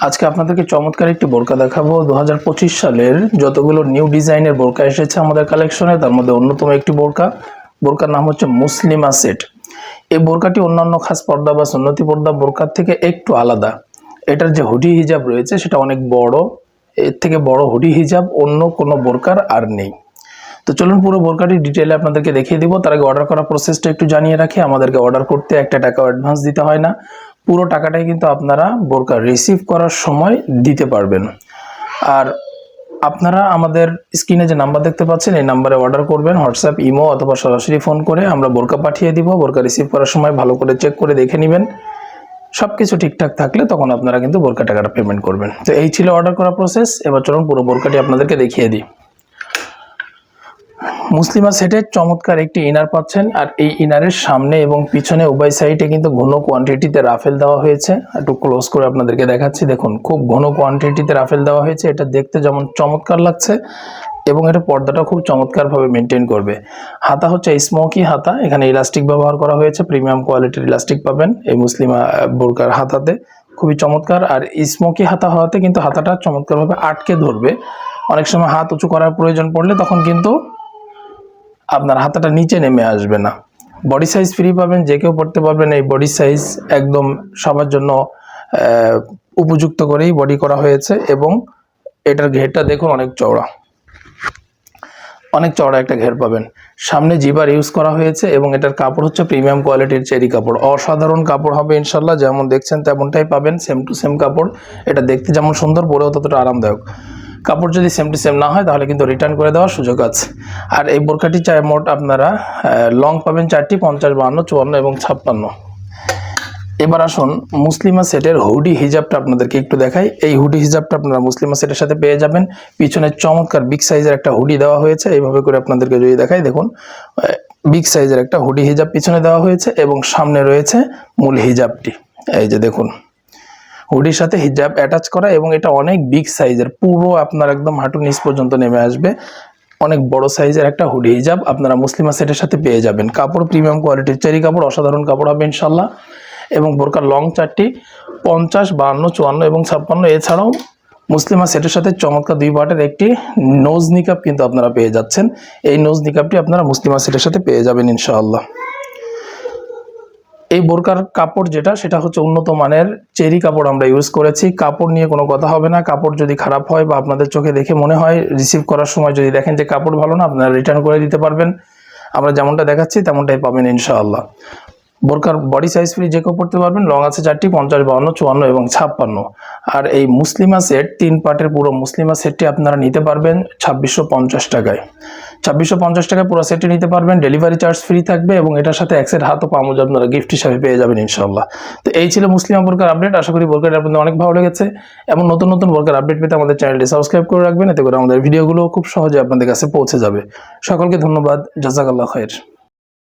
আজকে আপনাদেরকে চমৎকার একটি বোরকা দেখাবো। দু হাজার পঁচিশ সালের যতগুলো নিউ ডিজাইনের বোরকা এসেছে আমাদের কালেকশনে, তার মধ্যে অন্যতম একটি বোরকা। বোরকার নাম হচ্ছে মুসলিমা সেট। এই বোরকাটি অন্যান্য খাস পর্দা বা সুন্নতি পর্দা বোরকার থেকে একটু আলাদা। এটার যে হুডি হিজাব রয়েছে, সেটা অনেক বড়। এর থেকে বড় হুডি হিজাব অন্য কোনো বোরকার আর নেই। তো চলুন পুরো বোরকাটি ডিটেলে আপনাদেরকে দেখিয়ে দিব। তার আগে অর্ডার করার প্রসেসটা একটু জানিয়ে রাখি। আমাদেরকে অর্ডার করতে একটা টাকা অ্যাডভান্স দিতে হয় না। পুরো টাকাটাই কিন্তু আপনারা বোরকা রিসিভ করার সময় দিতে পারবেন। আর আপনারা আমাদের স্ক্রিনে যে নাম্বার দেখতে পাচ্ছেন, এই নাম্বারে অর্ডার করবেন হোয়াটসঅ্যাপ ইমো অথবা সরাসরি ফোন করে আমরা বোরকা পাঠিয়ে দিব। বোরকা রিসিভ করার সময় ভালো করে চেক করে দেখে নেবেন। সব কিছু ঠিকঠাক থাকলে তখন আপনারা কিন্তু বোরকা টাকাটা পেমেন্ট করবেন। তো এই ছিল অর্ডার করা প্রসেস এবার চলুন পুরো বোরকাটি আপনাদেরকে দেখিয়ে দিই। মুসলিমা সেটের চমৎকার একটি ইনার পাচ্ছেন, আর এই ইনারের সামনে এবং পিছনে উভয় সাইডে কিন্তু ঘন কোয়ান্টিটিতে রাফেল দেওয়া হয়েছে। একটু ক্লোজ করে আপনাদেরকে দেখাচ্ছি, দেখুন, খুব ঘন কোয়ান্টিটিতে রাফেল দেওয়া হয়েছে। এটা দেখতে যেমন চমৎকার লাগছে এবং এটা পর্দাটা খুব চমৎকারভাবে মেনটেন করবে। হাতা হচ্ছে স্মোকি হাতা, এখানে ইলাস্টিক ব্যবহার করা হয়েছে প্রিমিয়াম কোয়ালিটির ইলাস্টিক পাবেন এই মুসলিমা বোরকার হাতাতে। খুবই চমৎকার, আর স্মোকি হাতা হওয়াতে কিন্তু হাতাটা চমৎকারভাবে আটকে ধরবে। অনেক সময় হাত উঁচু করার প্রয়োজন পড়লে তখন কিন্তু আপনার হাতাটা নিচে নেমে আসবে না। বডি সাইজ ফ্রি পাবেন, যে কেউ পড়তে পারবেন এই বডি সাইজ একদম সবার জন্য উপযুক্ত করেই বডি করা হয়েছে এবং এটার ঘেরটা দেখুন অনেক চওড়া। অনেক চওড়া একটা ঘের পাবেন। সামনে জিবার ইউজ করা হয়েছে এবং এটার কাপড় হচ্ছে প্রিমিয়াম কোয়ালিটির চেরি কাপড়। অসাধারণ কাপড় হবে ইনশাল্লাহ যেমন দেখছেন তেমনটাই পাবেন সেম টু সেম কাপড়। এটা দেখতে যেমন সুন্দর, পরেও ততটা আরামদায়ক। কাপড় যদি সেম টু সেম না হয়, তাহলে কিন্তু রিটার্ন করে দেওয়ার সুযোগ আছে। আর এই বোরকাটি চাই মোট আপনারা লং পাবেন চারটি, পঞ্চাশ, বাহান্ন, চুয়ান্ন এবং ছাপ্পান্ন। এবার আসুন মুসলিমা সেটের হুডি হিজাবটা আপনাদেরকে একটু দেখাই। এই হুডি হিজাবটা আপনারা মুসলিমা সেটের সাথে পেয়ে যাবেন। পিছনে চমৎকার বিগ সাইজের একটা হুডি দেওয়া হয়েছে, এইভাবে করে আপনাদেরকে যদি দেখাই, দেখুন বিগ সাইজের একটা হুডি হিজাব পিছনে দেওয়া হয়েছে এবং সামনে রয়েছে মূল হিজাবটি। এই যে দেখুন হুডির সাথে হিজাব অ্যাটাচ করা এবং এটা অনেক বিগ সাইজের পুরো আপনার একদম হাঁটু নিচ পর্যন্ত নেমে আসবে। অনেক বড় সাইজের একটা হুডি হিজাব আপনারা মুসলিমা সেটের সাথে পেয়ে যাবেন। কাপড় প্রিমিয়াম কোয়ালিটির চেরি কাপড়, অসাধারণ কাপড় হবে ইনশাল্লাহ এবং বোরকার লং চারটি, পঞ্চাশ, বাহান্ন, চুয়ান্ন এবং ছাপ্পান্ন। এছাড়াও মুসলিমা সেটের সাথে চমৎকার দুই পার্টের একটি নোজ নিকাপ কিন্তু আপনারা পেয়ে যাচ্ছেন। এই নোজ নিকাপটি আপনারা মুসলিমা সেটের সাথে পেয়ে যাবেন ইনশাআল্লাহ। এই বোরকার কাপড় যেটা, সেটা হচ্ছে উন্নত মানের চেরি কাপড় আমরা ইউজ করেছি। কাপড় নিয়ে কোনো কথা হবে না। কাপড় যদি খারাপ হয় বা আপনাদের চোখে দেখে মনে হয় রিসিভ করার সময় যদি দেখেন যে কাপড় ভালো না, আপনারা রিটার্ন করে দিতে পারবেন। আমরা যেমনটা দেখাচ্ছি, তেমনটাই পাবেন ইনশাআল্লাহ। বোরকার বডি সাইজ ফ্রি যে কেউ পড়তে পারবেন লং আছে চারটি, পঞ্চাশ, বাউন্ন, চুয়ান্ন এবং ছাপ্পান্ন। আর এই মুসলিমা সেট তিন পার্টের পুরো মুসলিমা সেটটি আপনারা নিতে পারবেন ছাব্বিশশো পঞ্চাশ টাকায়। ছাব্বিশশো পঞ্চাশ টাকা পুরো সেটটি নিতে পারবেন। ডেলিভারি চার্জ ফ্রি থাকবে এবং এটার সাথে এক হাত ও পামোজ আপনারা গিফট হিসাবে পেয়ে যাবেন ইনশাল্লাহ তো এই ছিল মুসলিমা বোরকার আপডেট আশা করি বোরকাটা আপনাদের অনেক ভালো লেগেছে। এবং নতুন নতুন বোরকার আপডেট পেতে আমাদের চ্যানেলটি সাবস্ক্রাইব করে রাখবেন। এতে করে আমাদের ভিডিওগুলো খুব সহজে আপনাদের কাছে পৌঁছে যাবে। সকলকে ধন্যবাদ। জাজাকাল্লাহ খায়ের।